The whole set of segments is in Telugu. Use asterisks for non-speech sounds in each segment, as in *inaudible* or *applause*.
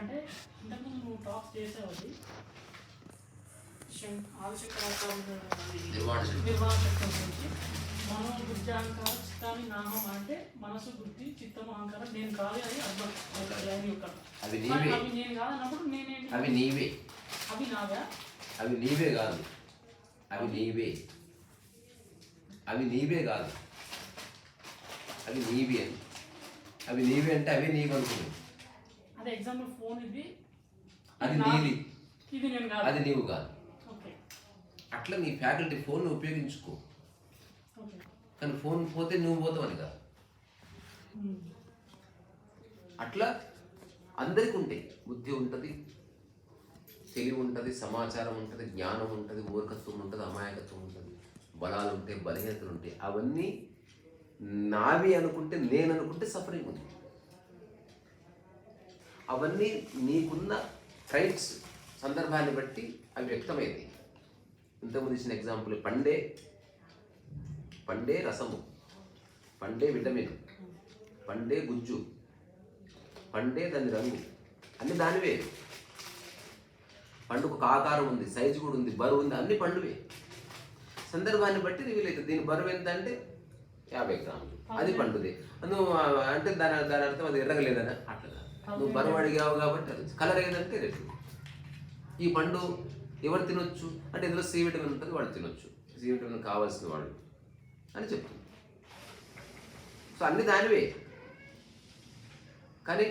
ఏంటంటే ఇంతకుముందు నువ్వు టాక్స్ చేసావు అది నిర్వాణ శక్తి. గురించి మనో చిత్తాన్ని నాహం అంటే మనసు బుద్ధి చిత్తం అహంకారం. నేను కాదు అని అర్థం. ఒక లైన్ యొక్క అవి నీవే. అవి నేను కాదన్నప్పుడు నేనేంటి? అవి నీవే. అవి నావా? అవి నీవే కాదు. అవి నీవే. అవి నీవే కాదు. అవి నీవే అని. అవి నీవే అంటే అవి నీవు అనుకున్నావు అదే ఎగ్జాంపుల్ ఫోన్ ఇది. అది నీది. ఇది నేను కాదు. అది నీవు కాదు. అట్లా నీ ఫ్యాకల్టీ ఫోన్ ఉపయోగించుకో. కానీ ఫోన్ పోతే నువ్వు పోతావు అని కాదు. అట్లా అందరికీ ఉంటాయి. బుద్ధి ఉంటుంది తెలివి ఉంటుంది సమాచారం ఉంటుంది జ్ఞానం ఉంటుంది మూర్ఖత్వం ఉంటుంది అమాయకత్వం ఉంటుంది బలాలు ఉంటాయి బలహీనతలు ఉంటాయి. అవన్నీ నావి అనుకుంటే నేను అనుకుంటే సఫరింగ్ ఉంది. అవన్నీ నీకున్న ట్రైట్స్ సందర్భాన్ని బట్టి అవి వ్యక్తమైంది ఇంతకుముందు ఇచ్చిన ఎగ్జాంపుల్ పండే. పండే రసము. పండే విటమిన్. పండే గుజ్జు. పండే దాని రంగు. అన్ని దానివే. పండుకు ఆకారం ఉంది సైజు కూడా ఉంది బరువు ఉంది అన్ని పండువే. సందర్భాన్ని బట్టి రివీల్ అవుతుంది. దీని బరువు ఎంత అంటే యాభై గ్రాములు. అది పండుది. ఆ, అంటే దాని దాని అర్థం అది ఎర్రగలేదని? అట్లా. నువ్వు బరువు అడిగావు కాబట్టి అది. కలర్ ఏదంటే రెడ్ ఈ పండు ఎవరు తినొచ్చు? అంటే ఇందులో సి విటమిన్ ఉంటుంది వాడు తినొచ్చు. సి విటమిన్ కావాల్సిన వాళ్ళు అని చెప్తుంది సో అన్ని దానివే. కానీ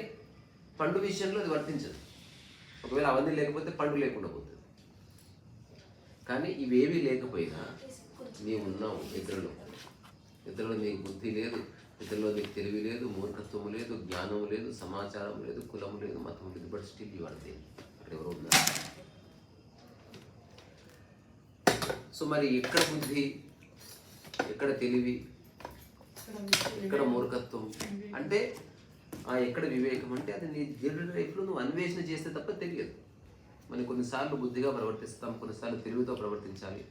పండు విషయంలో అది వర్తించదు. ఒకవేళ అవన్నీ లేకపోతే పండు లేకుండా పోతుంది. కానీ ఇవేవి లేకపోయినా నీవు ఉన్నావు ఇతరులు ఇతరులు నీకు బుద్ధి లేదు. ఇతరులో నీకు తెలివి లేదు మూర్ఖత్వం లేదు జ్ఞానం లేదు సమాచారం లేదు కులం లేదు మతం లేదు. బట్ స్టిల్ యూ అంటే అక్కడ ఎవరు ఉన్నారు. సో మరి ఎక్కడ బుద్ధి ఎక్కడ తెలివి ఎక్కడ మూర్ఖత్వం? అంటే ఆ ఎక్కడ వివేకం? అంటే అది నీ జనరల్ లైఫ్లో నువ్వు అన్వేషణ చేస్తే తప్ప తెలియదు. మరి కొన్నిసార్లు బుద్ధిగా ప్రవర్తిస్తాం కొన్నిసార్లు తెలివితో ప్రవర్తించాలి.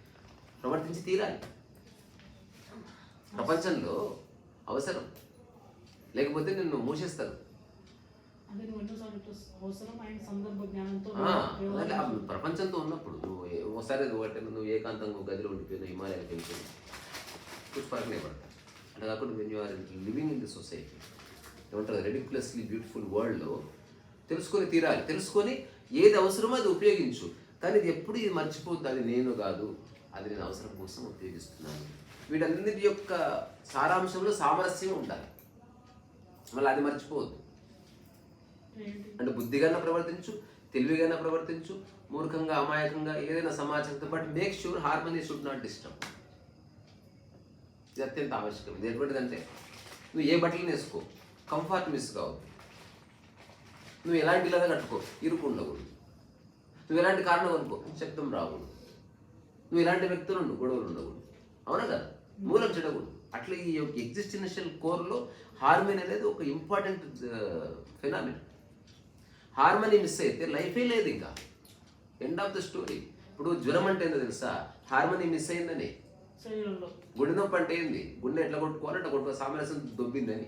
ప్రవర్తించి తీరాలి. ప్రపంచంలో అవసరం. లేకపోతే నిన్ను మూసేస్తారు. ప్రపంచంతో ఉన్నప్పుడు నువ్వు ఒకసారి ఒకటి నువ్వు ఏకాంతంగా గదిలో ఉండిపోయిన హిమాలయాలకు వెళ్ళిపోయిన పుష్పరకనే పడతా. అంటే కాకుండా when you are living in the society ఏమంటారు రెడిక్యులస్లీ బ్యూటిఫుల్ వరల్డ్లో తెలుసుకొని తీరాలి. తెలుసుకొని ఏది అవసరమో అది ఉపయోగించు. కానీ ఇది ఎప్పుడు ఇది మర్చిపోద్దు అది నేను కాదు అది నేను అవసరం కోసం ఉపయోగిస్తున్నాను. వీటన్నిటి యొక్క సారాంశంలో సామరస్యం ఉండాలి. మళ్ళీ అది మర్చిపోవద్దు. అంటే బుద్ధిగానే ప్రవర్తించు తెలివిగానే ప్రవర్తించు మూర్ఖంగా అమాయకంగా ఏదైనా సమాచారంతో but make sure harmony should not disturb ఇది అత్యంత ఆవశ్యకం. ఇది ఎటువంటిదంటే నువ్వు ఏ బట్టలు వేసుకో కంఫర్ట్ మిస్ కావద్దు నువ్వు ఎలాంటి ఇలాగా కట్టుకో ఇరుకు నువ్వు ఎలాంటి కారణం అనుకో శబ్దం రాకూడదు. నువ్వు ఎలాంటి వ్యక్తులు ఉండు గొడవలు ఉండకూడదు. అవునా కదా? మూలం చెడకూడదు అట్లా ఈ యొక్క ఎగ్జిస్టెన్షియల్ కోర్లో హార్మోని అనేది ఒక ఇంపార్టెంట్ ఫినామిన్ హార్మనీ మిస్ అయితే లైఫే లేదు ఇంకా. ఎండ్ ఆఫ్ ద స్టోరీ ఇప్పుడు జ్వరం అంటే ఏందో తెలుసా? హార్మనీ మిస్ అయిందని. గుండె నొప్పి అంటే ఏంది? గుండె ఎట్లా కొట్టుకోవాలి? అట్లా కొట్టుకో సామరస్యం దొబ్బిందని.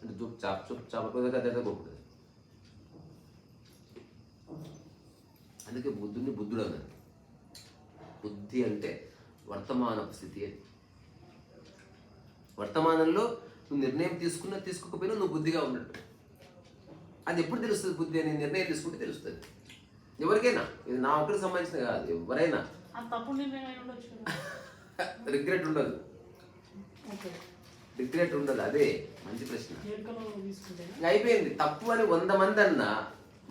అంటే దుప్ చాప్ చుప్ చాప్ దగ్గర కొట్టుకుంటుంది. అందుకే బుద్ధుడిని బుద్ధుడు అన్నారు. బుద్ధి అంటే వర్తమాన స్థితి అని. వర్తమానంలో నువ్వు నిర్ణయం తీసుకున్నా తీసుకోకపోయినా నువ్వు బుద్ధిగా ఉన్నట్టు. అది ఎప్పుడు తెలుస్తుంది బుద్ధి అని? నిర్ణయం తీసుకుంటే తెలుస్తుంది. ఎవరికైనా. ఇది నా ఒక్కరికి సంబంధించిన కాదు ఎవరైనా. *laughs* రిగ్రెట్ ఉండదు. రిగ్రెట్ ఉండదు అదే మంచి ప్రశ్న. అయిపోయింది. తప్పు అని వంద మంది అన్నా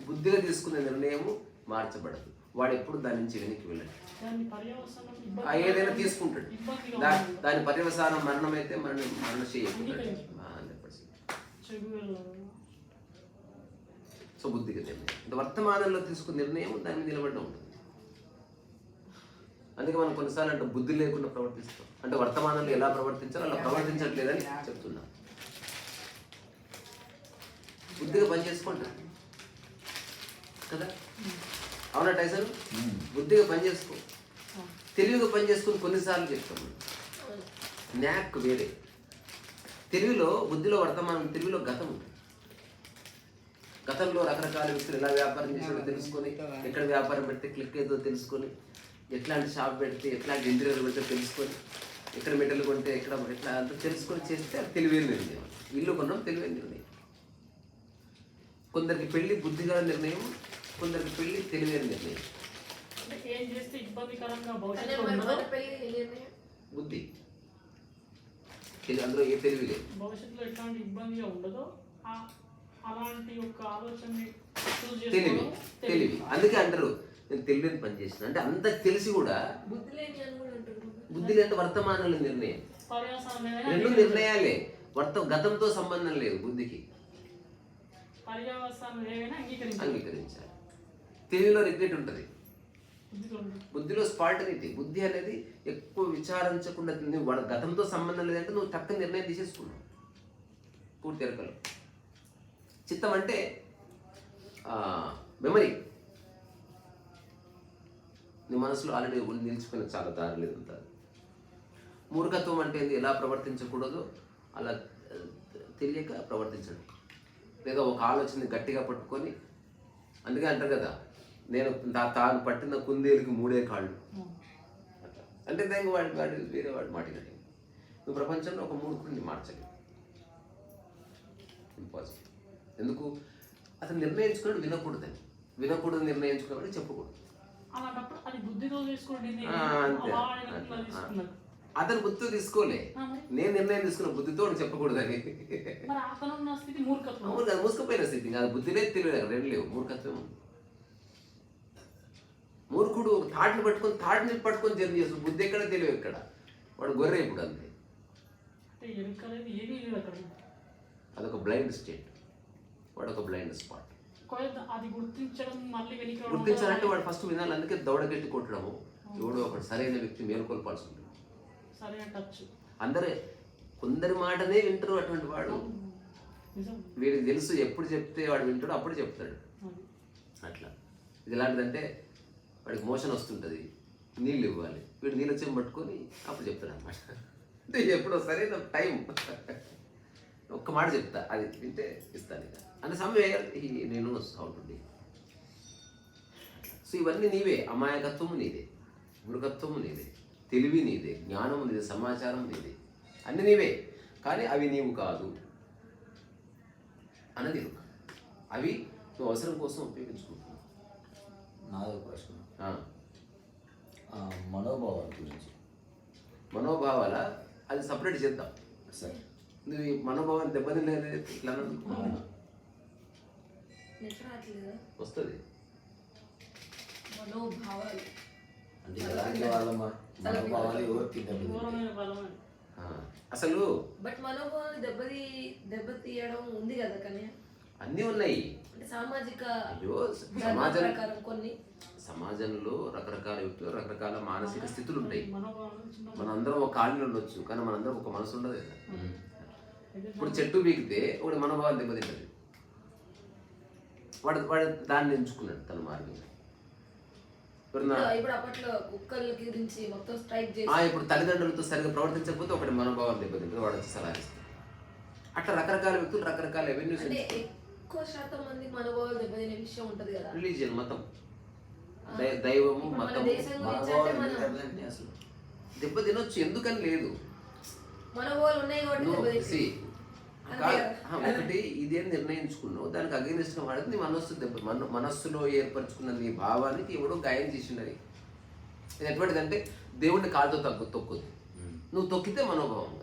బుద్ధిగా తీసుకునే నిర్ణయము మార్చబడదు. వాడు ఎప్పుడు దాని నుంచి వెనక్కి వెళ్ళడు. ఏదైనా తీసుకుంటాడు. దాని పర్యవసానం మరణం అయితే మరణ మరణ వెళ్ళ- సో బుద్ధిగా నిర్ణయం వర్తమానంలో తీసుకున్న నిర్ణయం దాని మీద నిలబడి ఉంటుంది. అందుకే మనం కొన్నిసార్లు అంటే బుద్ధి లేకుండా ప్రవర్తిస్తాం. అంటే వర్తమానంలో ఎలా ప్రవర్తించాలో అలా ప్రవర్తించట్లేదని చెప్తున్నా. బుద్ధిగా పని చేసుకుంటా కదా అవునా టైసన్ బుద్ధిగా పని చేసుకో. తెలివిగా పని చేసుకుని కొన్నిసార్లు చెప్తాం. న్యాక్ వేరే. తెలుగులో బుద్ధిలో వర్తమానం తెలుగులో గతం ఉంటుంది గతంలో రకరకాల వ్యక్తులు ఎలా వ్యాపారం చేసాడో తెలుసుకొని ఎక్కడ వ్యాపారం పెడితే క్లిక్ ఏదో తెలుసుకొని ఎట్లాంటి షాప్ పెడితే ఎట్లాంటి ఇంటీరియర్ పెడితే తెలుసుకొని ఎక్కడ మెటల్ కొంటే ఎక్కడ ఎట్లా అంతా తెలుసుకొని చేస్తే అది తెలివైన నిర్ణయం. ఇల్లు కొనడం తెలివైన నిర్ణయం. కొందరికి పెళ్ళి బుద్ధిగా నిర్ణయం కొందరికి నిర్ణయం అంటే ఏం చేస్తే ఇబ్బందికరంగా అదే భవిష్యత్తులో? బుద్ధి. అందులో ఏ తెలివి లేదు. భవిష్యత్తులో ఎట్లాంటి ఇబ్బందిగా ఉండదో ఆ- అలాంటి ఒక ఆలోచనని చూస్ తెలివి తెలివి. అందుకే అంటారు నేను తెలివిని పని చేసిన. అంటే అంత తెలిసి కూడా బుద్ధి లేని వర్తమానంలో నిర్ణయం. రెండు నిర్ణయాలే. వర్త గతంతో సంబంధం లేదు బుద్ధికి. అంగీకరించాలి. తెలివిలో రిగ్రెట్ ఉంటుంది. ఉంటుంది. బుద్ధిలో స్పాల్టనిటీ బుద్ధి అనేది ఎక్కువ విచారించకుండా నువ్వు వాడు గతంతో సంబంధం లేదంటే నువ్వు చక్కని నిర్ణయం తీసేసుకున్నావు. పూర్తి ఎరకలు. చిత్తం అంటే మెమరీ. నీ మనసులో ఆల్రెడీ నిలిచిపోయిన చాలా దారి లేదు అంత మూర్ఖత్వం అంటే ఎలా ప్రవర్తించకూడదో? అలా తెలియక ప్రవర్తించడం. లేదా ఒక ఆలోచన గట్టిగా పట్టుకొని అందుకే అంటారు కదా నేను తాను పట్టిన కుందేలుకి మూడే కాళ్ళు. అంటే దానికి వాడి వాడి వేరే వాడు మాటినట్టు నువ్వు ప్రపంచంలో ఒక మూర్ఖుడిని మార్చలేవు. ఇంపాసిబుల్ ఎందుకు? అతను నిర్ణయించుకున్నాడు వినకూడదని. వినకూడదు నిర్ణయించుకున్నాడు చెప్పకూడదు. అతను బుద్ధితో తీసుకోలే. నేను నిర్ణయం తీసుకున్న బుద్ధితో అవును కదా మూసుకుపోయిన స్థితి. బుద్ధి లేదు తెలియదు రెండు లేవు. మూర్ఖత్వం ఉంది. మూర్ఖుడు థాట్ని పట్టుకొని థాట్ని పట్టుకొని జర్నీ చేస్తాడు. బుద్ధి ఎక్కడ తెలియదు ఎక్కడ? వాడు గొర్రె ఇప్పుడు అంతే. అదొక బ్లైండ్ స్టేట్ వాడు ఒక బ్లైండ్ స్పాట్ గుర్తించాలంటే వాడు ఫస్ట్ వినాలి. అందుకే దౌడగట్టి కొట్టడము. ఎవడో ఒకటి సరైన వ్యక్తి మేలుకొల్పాల్సి ఉంటుంది. అందరే కొందరి మాటనే వింటారు అటువంటి వాడు. వీడికి తెలుసు ఎప్పుడు చెప్తే వాడు వింటాడో అప్పుడు చెప్తాడు. అట్లా. ఇది ఎలాంటిదంటే వాడికి మోషన్ వస్తుంటుంది. నీళ్ళు ఇవ్వాలి. వీడు నీళ్ళు వచ్చి పట్టుకొని అప్పుడు చెప్తాడు అనమాట అంటే ఎప్పుడో సరైన టైం. ఒక్క మాట చెప్తా. అది వింటే ఇస్తాను ఇక. అంటే సమయం నేను అవుతుంది సో ఇవన్నీ నీవే. అమాయకత్వము నీదే. మృగత్వము నీదే. తెలివి నీదే. జ్ఞానము నీదే. సమాచారం నీదే. అన్ని నీవే. కానీ అవి నీవు కాదు. అన్నది అవి నువ్వు అవసరం కోసం ఉపయోగించుకుంటున్నావు. నాదో ప్రశ్న. మనోభావాల గురించి. మనోభావాల? అది సపరేట్ చేద్దాం. సరే. నువ్వు మనోభావాన్ని దెబ్బతిలేదు ఇట్లా అన్నందుకు నెట్ రావట్లేదా వస్తుంది. మనోభావాలు. అంటే ఎలాంటి మనోభావాలు ఎవరికి అసలు బట్ మనోభావాలు దెబ్బతి దెబ్బతీయడం ఉంది కదా కానీ అన్నీ ఉన్నాయి. అంటే సామాజిక సమాజం కొన్ని. సమాజంలో రకరకాల వ్యక్తులు రకరకాల మానసిక స్థితులు ఉంటాయి. మనోభావాలు మనందరం ఒక కాలనీ ఉండొచ్చు కానీ మనందరం ఒక మనసు ఉండదు కదా. ఇప్పుడు చెట్టు బీకితే ఒకటి మనోభావం దెబ్బతింటది వాడు వాడు దాన్ని ఎంచుకున్నాడు తన మార్గం ఇప్పుడు- ఇప్పుడు అప్పట్లో కుక్కల గురించి మొత్తం స్ట్రైక్ చేసి ఆ ఇప్పుడు తల్లిదండ్రులతో సరిగ్గా ప్రవర్తించకపోతే ఒకటి మనోభావం దెబ్బతింటుంది వాడు వచ్చి సలహా ఇస్తాడు. అట్లా రకరకాల వ్యక్తులు రకరకాల అవెన్యూస్ అంటే ఎక్కువ శాతం మంది మనోభావాలు దెబ్బతినే విషయం ఉంటది కదా. రిలీజియన్ మతం. దైవము మతము అసలు దెబ్బ తినొచ్చు ఎందుకని లేదు? ఒకటి ఇదేం నిర్ణయించుకున్నావు? దానికి అగేనిస్ట్ వాడికి నీ మనస్సు దెబ్బ మన మనస్సులో ఏర్పరచుకున్న నీ భావానికి ఎవడో గాయం చేసిండని. ఇది ఎటువంటిదంటే దేవుడిని కాలుతో తగ్గు తొక్కుద్ది. ఉమ్. నువ్వు తొక్కితే మనోభావం కదా.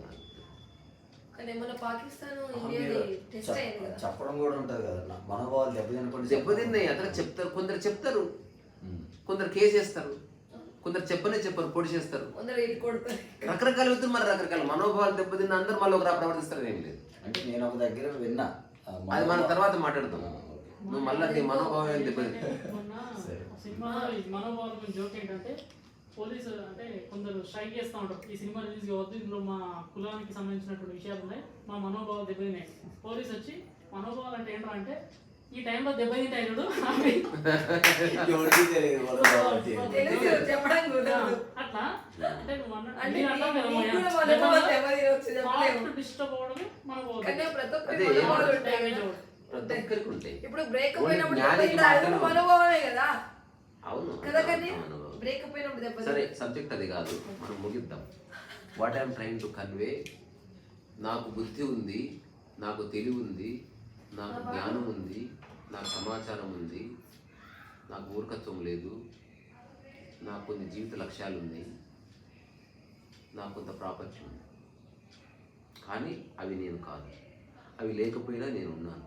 చెప్పడం కూడా ఉంటది కదా మనోభావాలు దెబ్బతిన్నాయి అతను చెప్తారు కొందరు చెప్తారు. కొందరు కేసు వేస్తారు కొందరు చెప్పనే చెప్పరు పొడి చేస్తారు. కొందరు ఇది కొడతారు రకరకాల వ్యక్తులు మరి రకరకాల మనోభావాలు దెబ్బతిన్న అందరూ మళ్ళీ ఒకరా ప్రవర్తిస్తారు ఏం లేదు. అంటే నేను ఒక దగ్గర విన్నా. అది మనం మనోభావ- తర్వాత ఓకే. నువ్వు మళ్ళీ నీ మనోభావం ఏం దెబ్బతింది మనోభావాల గురించి జోక్ ఏంటంటే పోలీసు అంటే కొందరు స్ట్రైక్ చేస్తూ ఉంటారు. ఈ సినిమా రిలీజ్ కావద్దు ఇందులో మా కులానికి సంబంధించినటువంటి విషయాలు ఉన్నాయి. మా మనోభావాలు దెబ్బతిన్నాయి. పోలీస్ వచ్చి మనోభావాలు అంటే ఏంటో అంటే ఈ టైంలో చూడు అట్లా? అంటే ఒక్కరికి ఉంటాయి. ఇప్పుడు మనోభావమే కదా? అవును కదా కానీ అయినప్పుడు దెబ్బ సరే సబ్జెక్ట్ అది కాదు. మనం ముగిద్దాం. What I'm trying to convey నాకు బుద్ధి ఉంది నాకు తెలివి ఉంది నాకు జ్ఞానం ఉంది నాకు సమాచారం ఉంది నాకు మూర్ఖత్వం లేదు నాకు కొన్ని జీవిత లక్ష్యాలు ఉన్నాయి నాకు కొంత ప్రాపర్టీ ఉంది కానీ అవి నేను కాదు. అవి లేకపోయినా నేను ఉన్నాను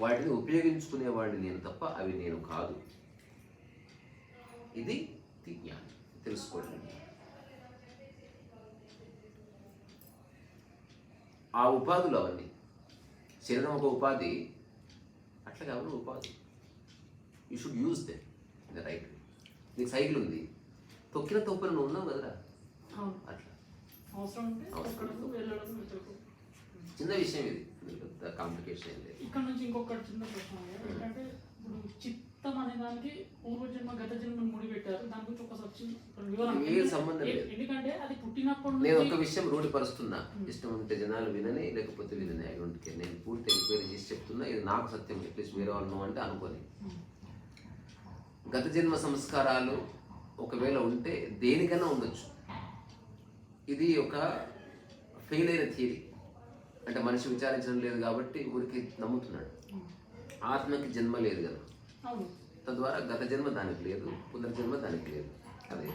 వాటిని ఉపయోగించుకునేవాడిని నేను తప్ప అవి నేను కాదు. ఇది జ్ఞానం. తెలుసుకోవడం ఆ ఉపాధులు అవన్నీ. శరీరం ఒక ఉపాధి అట్లాగే అవన్నీ ఉపాధి. You should use them in the right నీకు సైకిల్ ఉంది. తొక్కిన తొక్కిన నువ్వు ఉన్నావు కదరా? అట్లా. చిన్న విషయం ఇది. కాంప్లికేషన్ ఏం లేదు. ఇక్కడ నుంచి ఇంకొకటి చిన్న ప్రశ్న. ఏంటంటే ఇప్పుడు చిత్తం అనే దానికి గత జన్మ ముడి పెట్టారు దాని గురించి ఒకసారి చిన్న ఒక వివరణ. ఏ సంబంధం లేదు. ఎందుకంటే అది నేను ఒక విషయం రూఢిపరుస్తున్నా. ఇష్టం ఉంటే జనాలు వినని లేకపోతే వినని ఐ డోంట్ కేర్. నేను పూర్తి ఎంక్వైరీ చేసి చెప్తున్నా ఇది నాకు సత్యం. అట్లీస్ట్ వేరే వాళ్ళు అంటే అనుకోని. గత జన్మ సంస్కారాలు ఒకవేళ ఉంటే దేనికైనా ఉండొచ్చు. ఇది ఒక ఫెయిల్ అయిన థియరీ అంటే మనిషి విచారించడం లేదు కాబట్టి ఊరికి నమ్ముతున్నాడు. ఆత్మకి జన్మ లేదు కదా. తద్వారా గత జన్మ దానికి లేదు పునర్జన్మ దానికి లేదు. అదే.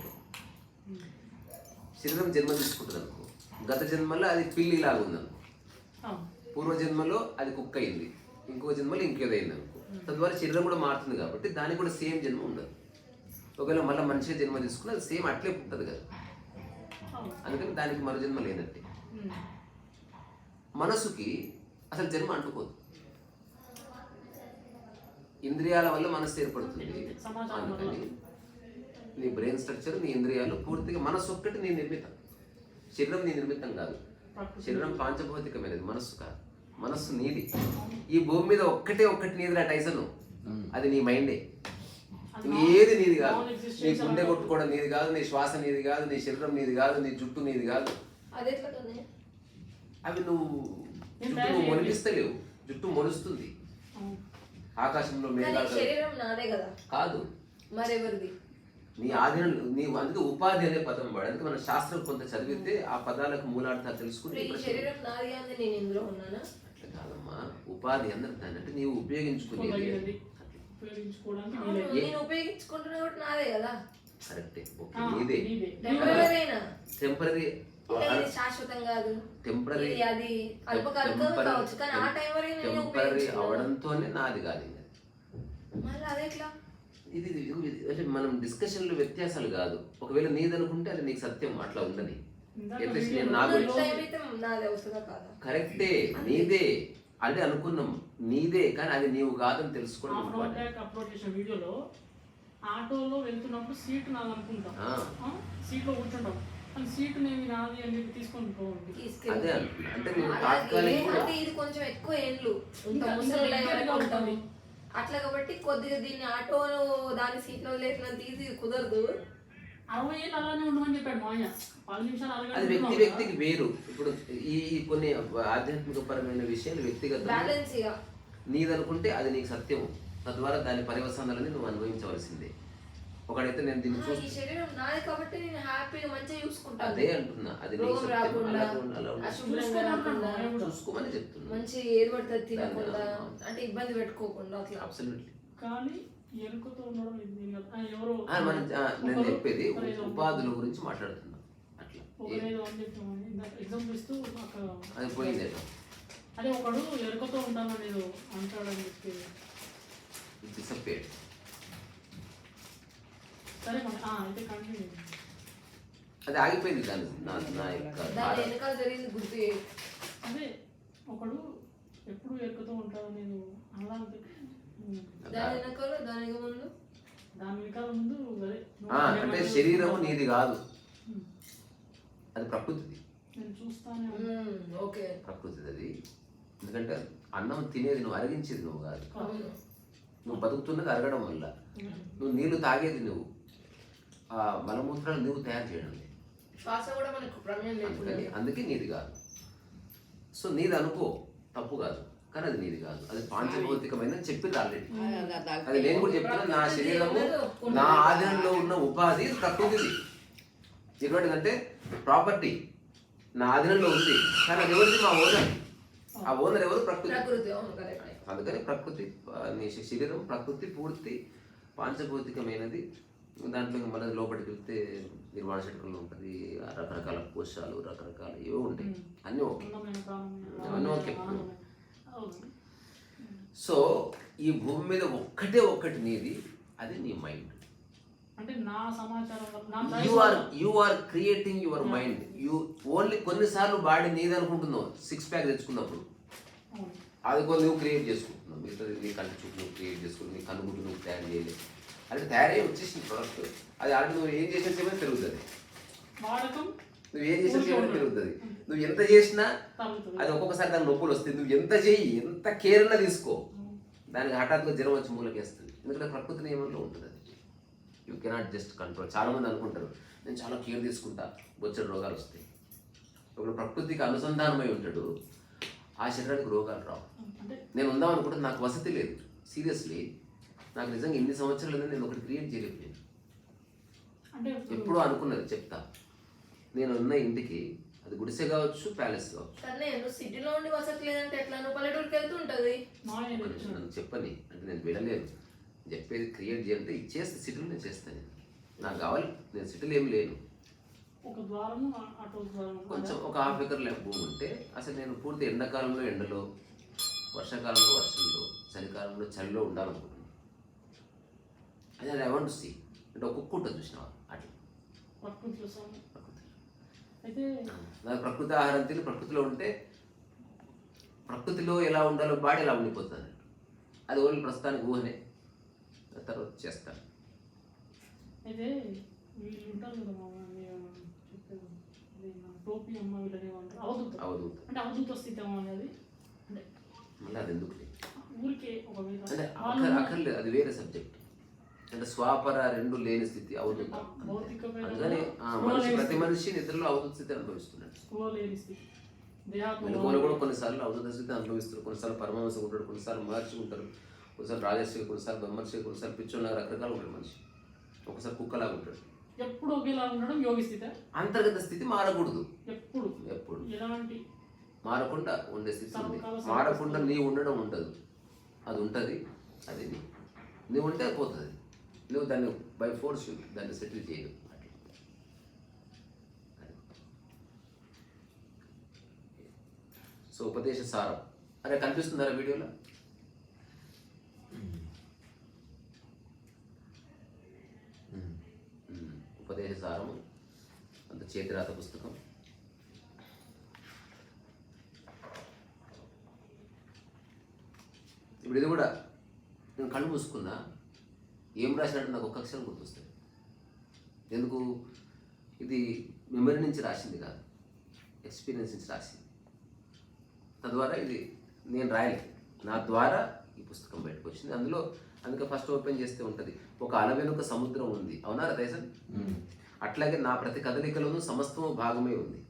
శరీరం జన్మ తీసుకుంటుంది అనుకో. గత జన్మలో అది పిల్లి లాగా ఉందనుకో అవును. పూర్వజన్మలో అది కుక్క అయింది. ఇంకో జన్మలో ఇంకేదో అయింది అనుకో తద్వారా శరీరం కూడా మారుతుంది కాబట్టి దానికి కూడా సేమ్ జన్మ ఉండదు. ఒకవేళ మళ్ళీ మనిషి జన్మ తీసుకుని అది సేమ్ అట్లే పుట్టదు కదా. అందుకని దానికి మరో జన్మ ఉమ్. మనసుకి అసలు జన్మ అంటుకోదు. ఇంద్రియాల వల్ల మనసు ఏర్పడుతుంది. అందుకని నీ బ్రెయిన్ స్ట్రక్చర్ నీ ఇంద్రియాలు పూర్తిగా మనసు ఒక్కటి నీ నిర్మితం. శరీరం నీ నిర్మితం కాదు. శరీరం పాంచభౌతికమైనది మనస్సు కాదు. మనస్సు నీది. ఈ భూమి మీద ఒక్కటే ఒక్కటి నీదిరా టైసన్. అది నీ మైండే. ఏది నీది కాదు. నీ గుండె. కొట్టుకోవడం నీది కాదు నీ శ్వాస నీది కాదు నీ శరీరం నీది కాదు నీ జుట్టు నీది కాదు. అవి నువ్వు జుట్టు నువ్వు. మొలిపిస్తలేవు జుట్టు మొలుస్తుంది. ఆకాశంలో శరీరం నాదే కదా. కాదు. మరెవరిది? నీ ఆధీనం నీ అందుకే ఉపాధి అనే పదం వాడు. అందుకే మన శాస్త్రం కొంత చదివితే ఆ పదాలకు మూలార్థాలు తెలుసుకుని శరీరం నాది అని నేను ఇందులో ఉన్నానా? అట్లా కాదమ్మా. ఉపాధి అందరు దాన్ని. అంటే నీవు ఉపయోగించుకునేది వీలైతే. నేను ఉపయోగించుకుంటున్నా కూడా నాదే కదా. కరెక్టే. ఓకే నీదే. టెంపరీ శాశ్వతం కాదు. టెంపరీ ఇది అది అల్పకాలికం కావచ్చు కానీ ఆ టైం వరకు టెంపరీ అవడంతోనే నాది కాదు ఇది. ఇది- ఇది- అంటే మనం డిస్కషన్లో వ్యత్యాసాలు కాదు. ఒకవేళ నీది అనుకుంటే అది నీకు సత్యం అట్లా ఉండని. కరెక్టే నీదే. అదే అనుకున్నాం. నీదే కానీ అది నీవు కాదని తెలుసుకోవడం అప్లోడ్ చేసిన వీడియోలో ఆటోలో వెళ్తున్నప్పుడు సీట్ నాది అనుకుంటాం సీట్లో కూర్చుంటాం. కానీ సీట్ నేను నాది అని చెప్పి తీసుకొని పోవండి. అదే తీసుకెళ్ళి అంటున్నా. అంటే నేను అలాగే తాత్కాలికంగా అంటే ఇది కొంచెం ఎక్కువ ఏండ్లు ఇంకా- ముసలి ఉంటుంది. అట్లా కాబట్టి కొద్దిగా దీన్ని ఆటోలో దాని సీట్లో లేట్లా తీసి కుదరదు. అరవై ఏళ్ళు అలానే ఉండమని చెప్పాడు మాయ పది నిమిషాలు అది వ్యక్తి వ్యక్తికి వేరు. ఇప్పుడు ఈ ఈ కొన్ని ఆధ్యాత్మిక పరమైన విషయాలు వ్యక్తిగత బ్యాలెన్స్ ఇక నీదనుకుంటే అది నీకు సత్యం తద్వారా దాని పర్యవసానాలని నువ్వు అనుభవించవలసిందే. ఒకడైతే నేను దీన్ని ఈ శరీరం నాది కాబట్టి నేను హ్యాపీగా మంచిగా చూసుకుంటాను. అదే అంటున్నా. అది నీకు రోగం రాకుండా అలా ఉండాలి, అలా. అశుభ్రంగా రాకుండా చూసుకోమని చెప్తున్నా. మంచి ఏది పడితే అది తినకుండా అంటే ఇబ్బంది పెట్టుకోకుండా అట్లా. అబ్సల్యూట్లీ కానీ ఎరుకతో ఉండడం ఇది నేను కాదు. ఆ, ఎవరో మనం ఆ, నేను ఒకరు- చెప్పేది ఒకరు ఏదో ఉపాధుల గురించి మాట్లాడుతున్నాం. అట్లా. అని చెప్పామని ఎగ్జాంపుల్ ఇస్తూ అక్కడ అది పోయింది అదే ఒకడు ఎరుకతో ఉంటానని ఏదో అంటాడని చెప్పి. డిసప్పేర్ సరే అయితే కంటిన్యూ అది ఆగిపోయింది దాని నా నా యొక్క దాని. వెనకాల జరిగింది గుర్తు. అదే ఒకడు ఎప్పుడు ఎరుకతో ఉంటాడు నేను అలా దాని వెనకాల దానికి ముందు? దాని వెనకాల ముందు అంటే శరీరము నీది కాదు. అది ప్రకృతిది. నేను చూస్తానే ఓకే. ప్రకృతిది అది. ఎందుకంటే అన్నం తినేది నువ్వు అరిగించేది నువ్వు కాదు. నువ్వు బతుకుతున్నది అరగడం వల్ల. నువ్వు నీళ్ళు తాగేది నువ్వు. మలమూత్రాలు నువ్వు తయారు చేయడం లేదు. శ్వాస కూడా మనకు ప్రమేయం లేకుండా అందుకని అందుకే నీది కాదు. సో నీది అనుకో తప్పు కాదు. కానీ అది నీది కాదు. అది పాంచభౌతికమైన చెప్పింది ఆల్రెడీ అది నేను కూడా చెప్తున్నా నా శరీరము నా ఆధీనంలో ఉన్న ఉపాధి ప్రకృతిది. ఎటువంటిదంటే ప్రాపర్టీ. నా ఆధీనంలో ఉంది. కానీ అది ఎవరిది? మా ఓనర్. ఆ ఓనర్ ఎవరు? ప్రకృతి. ప్రకృతి. అవును కరెక్ట్. అందుకని ప్రకృతి శరీరం ప్రకృతి పూర్తి పాంచభౌతికమైనది. దాంట్లో మళ్ళీ లోపలికి వెళ్తే నిర్మాణ శటకంలో ఉంటుంది. రకరకాల కోశాలు రకరకాల ఏవో ఉంటాయి. అన్నీ ఓకే. అవన్నీ ఓకే. సో ఈ భూమి మీద ఒక్కటే ఒక్కటి నీది అది నీ mind. You are you are creating your mind you only కొన్నిసార్లు బాడీ నీది అనుకుంటున్నావు సిక్స్ ప్యాక్ తెచ్చుకున్నప్పుడు. అది కొన్ని నువ్వు క్రియేట్ చేసుకుంటున్నావు. మిగతాది నీ కంటి చూపు నువ్వు క్రియేట్ చేసుకుని నీ కనుగుడ్డు నువ్వు తయారు చేయలేదు. అంటే తయారై వచ్చేసింది ప్రోడక్ట్ అది ఆల్రెడీ నువ్వు ఏం చేసేసి ఏమైనా పెరుగుతుంది. వాడకం? నువ్వు ఏం చేసేసి ఏమైనా పెరుగుతుంది. నువ్వు ఎంత చేసినా అది ఒక్కొక్కసారి దాని నొప్పులు వస్తాయి. నువ్వు ఎంత చేయి ఎంత కేర్ అన్నా తీసుకో. దానికి హఠాత్తుగా జ్వరం వచ్చి మూలకేస్తుంది. ఎందుకంటే ప్రకృతి నియమంలో ఉంటుంది అది. యూ కెనాట్ జస్ట్ కంట్రోల్ చాలా మంది అనుకుంటారు నేను చాలా కేర్ తీసుకుంటా బొచ్చడి రోగాలు వస్తాయి. ఇప్పుడు ప్రకృతికి అనుసంధానమై ఉంటాడు. ఆ శరీరానికి రోగాలు రావు. నేను ఉందాం అనుకుంటే నాకు వసతి లేదు. సీరియస్లీ నాకు నిజంగా ఇన్ని సంవత్సరాలు నేను ఒకటి క్రియేట్ చేయలేకపోయాను అంటే ఎప్పుడూ? అనుకున్నది చెప్తా. నేను ఉన్న ఇంటికి అది గుడిసె కావచ్చు ప్యాలెస్ కావచ్చు. కానీ నేను సిటీలో ఉండి ఎట్లా? పల్లెటూరుకి నిమిషం నన్ను చెప్పని అంటే నేను వినలేను చెప్పేది క్రియేట్ చేయాలంటే ఇది చేస్తే సిటీలో నేను చేస్తాను నేను. నాకు కావాలి నేను సిటీలో ఏం లేను. కొంచెం ఒక హాఫ్ ఎకర్ లే భూమి ఉంటే అసలు నేను పూర్తి ఎండాకాలంలో ఎండలో వర్షాకాలంలో వర్షంలో చలికాలంలో చలిలో ఉండాలనుకుంటున్నాను అది ఐ వాంట్ సీ అంటే ఒక కుక్క ఉంటుంది చూసినావా? అట్లా. ప్రకృతి ప్రకృతి. అయితే నాకు ప్రకృతి ఆహారం తిని ప్రకృతిలో ఉంటే ప్రకృతిలో ఎలా ఉండాలో బాడీ ఎలా ఉండిపోతుంది? అది ఓన్లీ ప్రస్తుతానికి ఊహనే. తర్వాత చేస్తాను. అయితే వీళ్ళు ఉంటారు కదా మా మీరు చెప్పేది. అది నా టోపీ అమ్మ వీళ్ళని ఏమంటారు అవధూత. అవధూత. అంటే అవధూత స్థితం అనేది. అంటే మళ్ళీ అది ఎందుకు ఊరికే ఒక వాళ్ళు అక్కర్లేదు అది వేరే సబ్జెక్ట్ అంటే స్వాపర రెండు లేని స్థితి భౌతికమైన అందుకని మనిషి ప్రతి మనిషి నిద్రలో అవధూత స్థితి అనుభవిస్తున్నాడు. మెలకువలు కూడా కొన్నిసార్లు అవధూత స్థితి అనుభవిస్తారు కొన్నిసార్లు పరమాంసం ఉంటాడు కొన్నిసార్లు మహర్షి ఉంటారు కొన్నిసార్లు రాజర్షి కొన్నిసార్లు బ్రహ్మర్షి కొన్నిసార్లు పిచ్చోళ్ళగా రకరకాలు ఉంటాడు మనిషి. ఒకసారి కుక్కలాగా ఉంటాడు. ఎప్పుడు ఒకేలా ఉండడం యోగి స్థితి? అంతర్గత స్థితి మారకూడదు. ఎప్పుడు? ఎప్పుడు? ఎలాంటి? మారకుండా ఉండే స్థితి ఉంది. మారకుండా నీ ఉండడం ఉండదు. అది ఉంటుంది అది నీ. నువ్వు ఉంటే పోతుంది. నువ్వు దాన్ని బై ఫోర్స్ దాన్ని సెటిల్ చేయదు. సో ఉపదేశ సారం. అరే కనిపిస్తుందా వీడియోలో? ఉపదేశ సారము అంత చేతిరాత పుస్తకం. ఇప్పుడు ఇది కూడా నేను కళ్ళు మూసుకున్నా. ఏం రాసినట్టు నాకు ఒక్క అక్షరం గుర్తొస్తుంది. ఎందుకు? ఇది మెమరీ నుంచి రాసింది కాదు. ఎక్స్పీరియన్స్ నుంచి రాసింది. తద్వారా ఇది నేను రాయలేదు. నా ద్వారా ఈ పుస్తకం బయటకు వచ్చింది. అందులో అందుకే ఫస్ట్ ఓపెన్ చేస్తే ఉంటుంది. ఒక అల వెనుక సముద్రం ఉంది. అవునా రతేశన్ అట్లాగే నా ప్రతి కదలికలోనూ సమస్తము భాగమే ఉంది.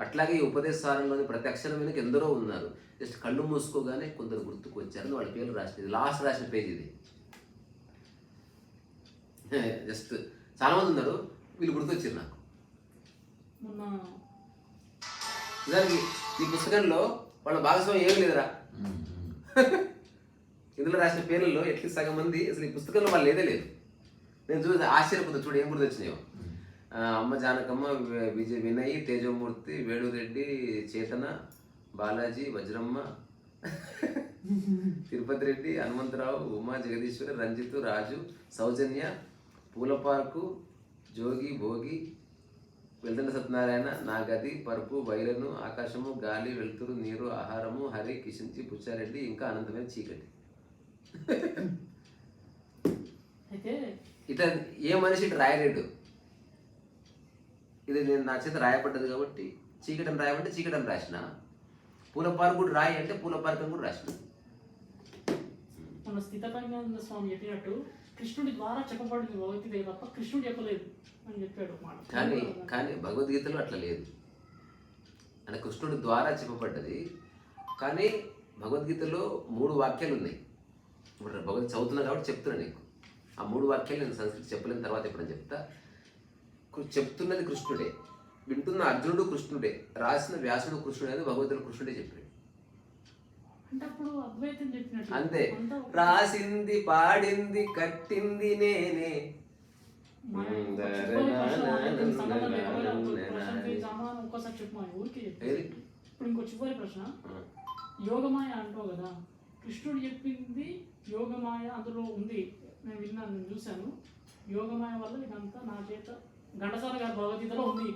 అట్లాగే ఈ ఉపదేశ సారంలోని ప్రతి అక్షరం వెనుక ఎందరో ఉన్నారు. జస్ట్ కళ్ళు మూసుకోగానే కొందరు గుర్తుకు వచ్చారని వాళ్ళ పేర్లు రాసినది. లాస్ట్ రాసిన పేజ్ ఇది. జస్ట్ చాలా మంది ఉన్నారు. వీళ్ళు గుర్తొచ్చారు నాకు. మొన్న నిజానికి ఈ పుస్తకంలో వాళ్ళ భాగస్వామ్యం ఏం లేదురా. ఇందులో రాసిన పేర్లలో ఎట్లీస్ట్ సగం మంది అసలు ఈ పుస్తకంలో వాళ్ళు లేదే లేదు. నేను చూసి ఆశ్చర్యపోతా చూడు ఏం గుర్తొచ్చినాయో. అమ్మ జానకమ్మ విజయ్ వినయ్ తేజమూర్తి వేణురెడ్డి చేతన బాలాజీ వజ్రమ్మ *laughs* తిరుపతి రెడ్డి హనుమంతరావు ఉమా జగదీశ్వరి రంజిత్ రాజు సౌజన్య పూల పార్కు జోగి భోగి వెళ్తున్న సత్యనారాయణ నా గది పరుపు వైరను ఆకాశము గాలి వెలుతురు నీరు ఆహారము హరి కిషన్జీ బుచ్చారెడ్డి ఇంకా అనంతమైన చీకటి. అయితే ఇట్లా ఏ మనిషి ఇటు రాయలేడు. ఇది నేను నా చేత రాయబడ్డది కాబట్టి చీకటం రాయమంటే చీకటం రాసిన. పూల పార్కు కూడా రాయి అంటే పూల పార్కం కూడా రాసిన. మన స్వామి చెప్పినట్టు కృష్ణుడి ద్వారా చెప్పబడింది భగవద్గీత తప్ప కృష్ణుడు చెప్పలేదు అని చెప్పాడు మాట. కానీ కానీ భగవద్గీతలో అట్లా లేదు. అంటే కృష్ణుడి ద్వారా చెప్పబడ్డది. కానీ భగవద్గీతలో మూడు వాక్యాలు ఉన్నాయి. ఇప్పుడు భగవద్గీత చదువుతున్నా కాబట్టి చెప్తున్నా నీకు. ఆ మూడు వాక్యాలు నేను సంస్కృతి చెప్పలేని తర్వాత ఎప్పుడని చెప్తా? చెప్తున్నది కృష్ణుడే. వింటున్న అర్జునుడు కృష్ణుడే. రాసిన వ్యాసుడు కృష్ణుడే అని భగవద్గీతలో కృష్ణుడే చెప్పాడు అంటే అప్పుడు అద్వైతం చెప్పినట్టు అంతే. రాసింది పాడింది కట్టింది నేనే? ఇప్పుడు ఇంకో చివరి ప్రశ్న. యోగమాయ అంటావు కదా కృష్ణుడు చెప్పింది యోగమాయ అందులో ఉంది. నేను విన్నాను నేను చూశాను. యోగమాయ వల్ల ఇదంతా నా చేత ఘంటసాల గారి భగవద్గీతలో ఉంది.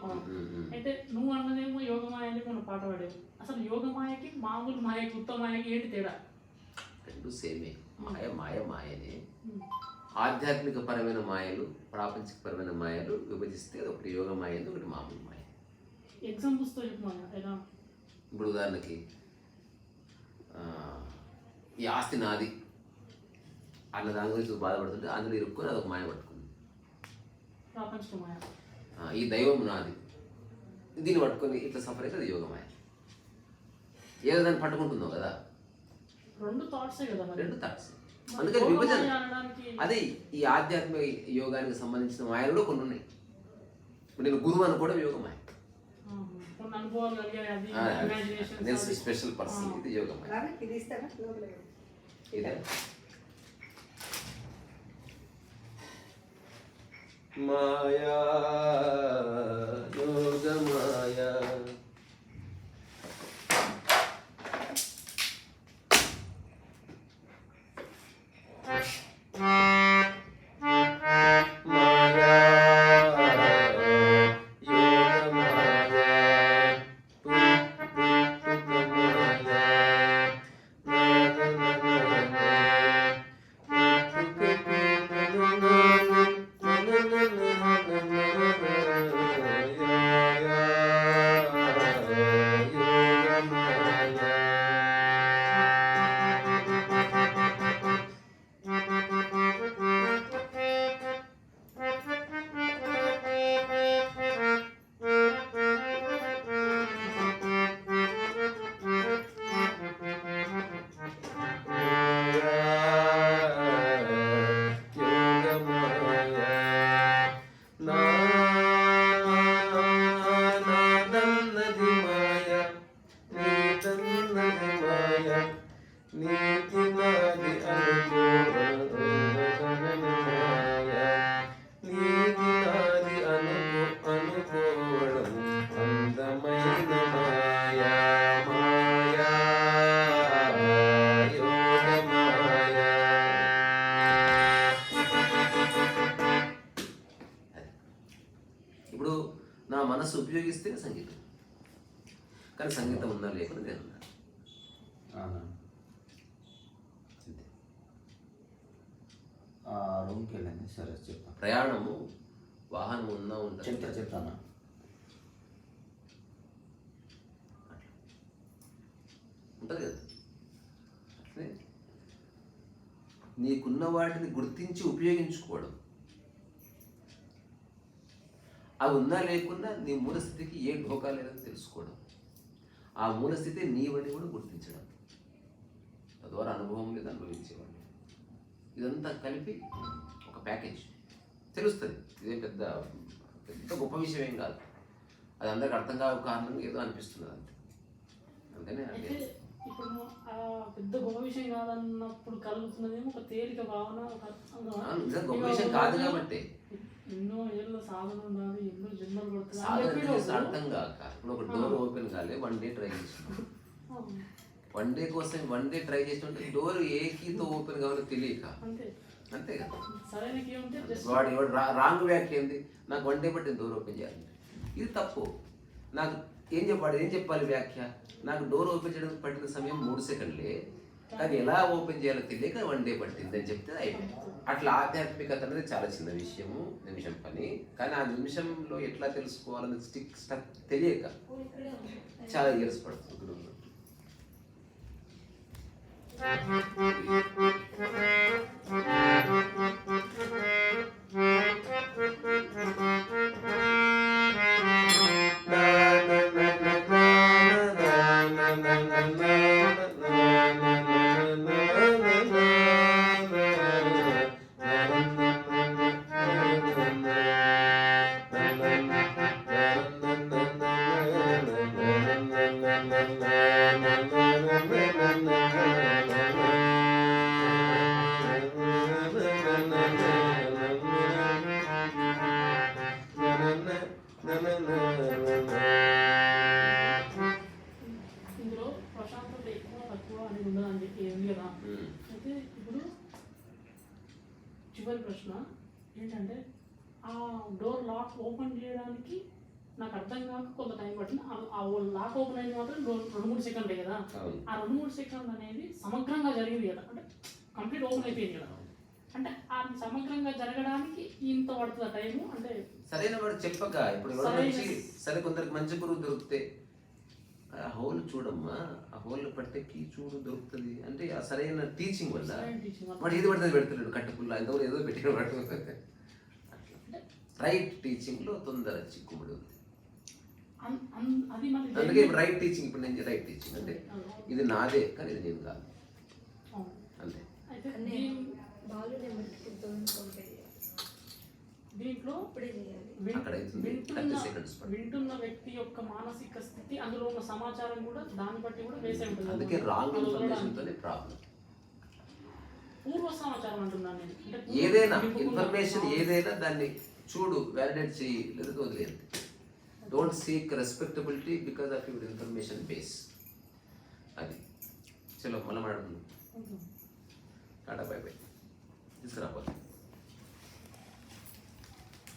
అయితే నువ్వు అన్నదేమో యోగమాయ అని మనం పాట పాడావు అసలు యోగమాయకి మామూలు మాయకి ఉత్తమ మాయకి ఏంటి తేడా? రెండు సేమే. మాయ మాయ మాయనే. ఆధ్యాత్మిక పరమైన మాయలు ప్రాపంచిక పరమైన మాయలు విభజిస్తే ఒకటి యోగ మాయ ఒకటి మామూలు మాయ. ఎగ్జాంపుల్స్తో చెప్పు మాయ ఎలా? ఇప్పుడు ఉదాహరణకి ఈ ఆస్తి నాది అన్న దాని గురించి బాధపడుతుంటే అందులో ఇరుక్కొని అదొక మాయ ఆ, ఈ దైవం నాది. దీన్ని పట్టుకొని ఇట్లా సఫర్ అయితే అది యోగ మాయ ఏదో దాన్ని పట్టుకుంటుందో కదా? రెండు థాట్సే రెండు థాట్స్ అందుకని యోగమాయ విభజన అదే ఈ ఆధ్యాత్మిక యోగానికి సంబంధించిన మాయలు కూడా కొన్ని ఉన్నాయి. నేను గురువు అని కూడా యోగమాయ నేను స్పెషల్ పర్సన్ ఇది యోగమాయ. రావి ఇది నీకున్న వాటిని గుర్తించి ఉపయోగించుకోవడం. అవి ఉన్నా లేకున్నా నీ మూలస్థితికి ఏ ఢోకా లేదని తెలుసుకోవడం. ఆ మూలస్థితి నీవని కూడా గుర్తించడం. తద్వారా అనుభవం మీద అనుభవించేవాడు ఇదంతా కలిపి ఒక ప్యాకేజ్. తెలుస్తుంది. ఇదే పెద్ద పెద్ద గొప్ప విషయం ఏం కాదు. అది అందరికి అర్థం కావు కారణంగా ఏదో అనిపిస్తుంది అంతే. అందుకనే ఇప్పుడు పెద్ద గొప్ప విషయం కాదన్నప్పుడు కలుగుతున్నదేమో ఒక తేలిక భావన ఒక గొప్ప విషయం కాదు కాబట్టి. ఎన్నో ఏళ్ళ సాధన ఉండాలి ఎన్నో జన్మలు పడుతుంది అర్థం కాక ఇప్పుడు ఒక డోర్ ఓపెన్ కాలే వన్ డే ట్రై చేసిన వన్ డే కోసం వన్ డే ట్రై చేస్తుంటే డోర్ ఏ కీతో ఓపెన్ కావాలో తెలియక. అంతే. కదా. వాడు రాంగ్ వ్యాఖ్య ఏంది? నాకు వన్ డే బట్టి డోర్ ఓపెన్ చేయాలంటే. ఇది తప్పు. నాకు ఏం చెప్పాడు? ఏం చెప్పాలి వ్యాఖ్య? నాకు డోర్ ఓపెన్ చేయడానికి పట్టిన సమయం మూడు సెకండ్లే. కానీ ఎలా ఓపెన్ చేయాలో తెలియక వన్ డే పట్టింది అని చెప్తే అయిపోయింది అట్లా ఆధ్యాత్మికత అనేది చాలా చిన్న విషయము నిమిషం పని. కానీ ఆ నిమిషంలో ఎట్లా తెలుసుకోవాలని స్టిక్ స్టక్ తెలియక చాలా ఇయర్స్ పడుతుంది గురువు you. ఇందులో ప్రశాంతత ఎక్కువ తక్కువ అని ఉందా అని చెప్పి ఏం లేదా? అయితే ఇప్పుడు చివరి ప్రశ్న ఏంటంటే ఆ డోర్ లాక్ ఓపెన్ నాకు అర్థం కాక కొంత టైం పట్టింది. లాక్ ఓపెన్ అయింది మాత్రం రెండు మూడు సెకండ్లే కదా. ఆ రెండు మూడు సెకండ్ అనేది సమగ్రంగా జరిగింది కదా. అంటే కంప్లీట్ ఓపెన్ అయిపోయింది కదా. అంటే ఆ సమగ్రంగా జరగడానికి ఇంత పడుతుంది టైము అంటే సరైన వాడు చెప్పక ఇప్పుడు సరే కొందరికి మంచి గురువు దొరికితే ఆ హోల్ చూడమ్మా ఆ హోల్ పడితే కీ చూడు దొరుకుతుంది. అంటే ఆ సరైన టీచింగ్ వల్ల. వాడు ఏది పడుతుంది పెడుతున్నాడు కట్టుకుల్లో ఎంతవరకు ఏదో పెట్టిన రైట్ టీచింగ్లో తొందర చిక్కుముడి ఉంది. అందుకే రైట్ టీచింగ్ ఇప్పుడు నేను రైట్ టీచింగ్ అంటే ఇది నాదే కానీ ఇది నేను కాదు. అంతే. దీంట్లో. వింటున్న 30 seconds పడుతుంది. వింటున్న వ్యక్తి యొక్క మానసిక స్థితి అందులో ఉన్న సమాచారం కూడా దాన్ని బట్టి కూడా వేసే ఉంటుంది. అందుకే రాంగ్ అది ఇన్ఫర్మేషన్ వదలడానికి. తోనే ప్రాబ్లం పూర్వ సమాచారం అంటున్నాను ఏదైనా ఇన్ఫర్మేషన్ ఏదైనా దాన్ని చూడు వ్యాలిడేట్ చేయి లేదా వదిలేదు don't seek respectability because of your information base అది. చలో మళ్ళీ మాట్లాడుకుందాం. Tata bye by. తీసుకురాపోతే